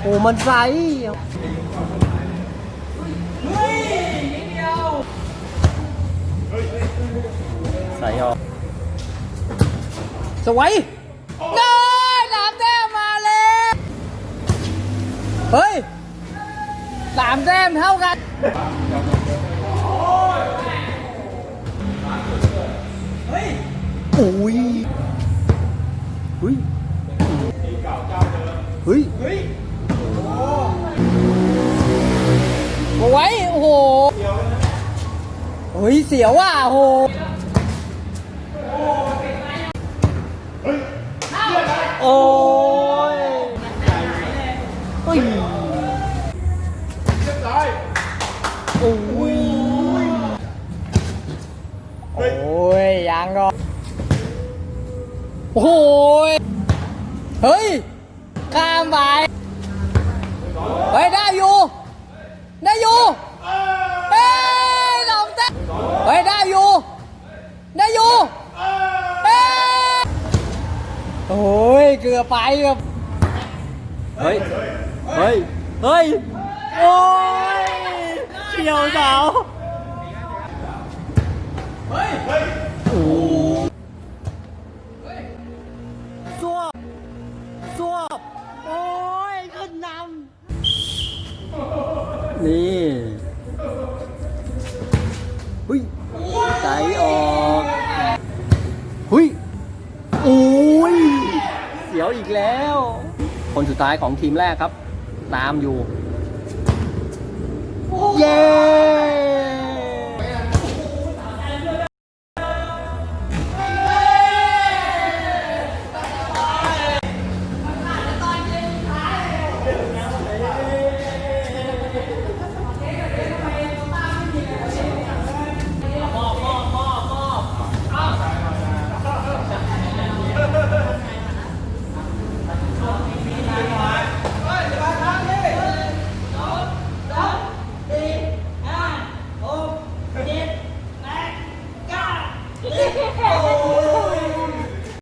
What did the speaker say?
โอ้มันใสใส่ออกสวยได้สามแต้มมาเลยเฮ้ยสามแต้มเท่ากันโอ้ยเฮ้ย เฮ้ยเฮ้ยโอ้ยโอ้โหเฮ้ยเสียวอะโอ้โหโอ้ยเฮ้ยโอ้ยโอ้ยยังก็โอ้ยเฮ้ย ข้ามไปเฮ้ยได้อยู่ ได้อยู่เฮ้ยสองแต้มเฮ้ยได้อยู่ ได้อยู่เฮ้ยโอ้ยเกือบไปเกือบเฮ้ย เฮ้ย เฮ้ย โอ้ยเฉียวเสาโอ้ นี่หุยใจออกหุยโอ้ยเสียวอีกแล้ว คนสุดท้ายของทีมแรกครับ ตามอยู่ เย้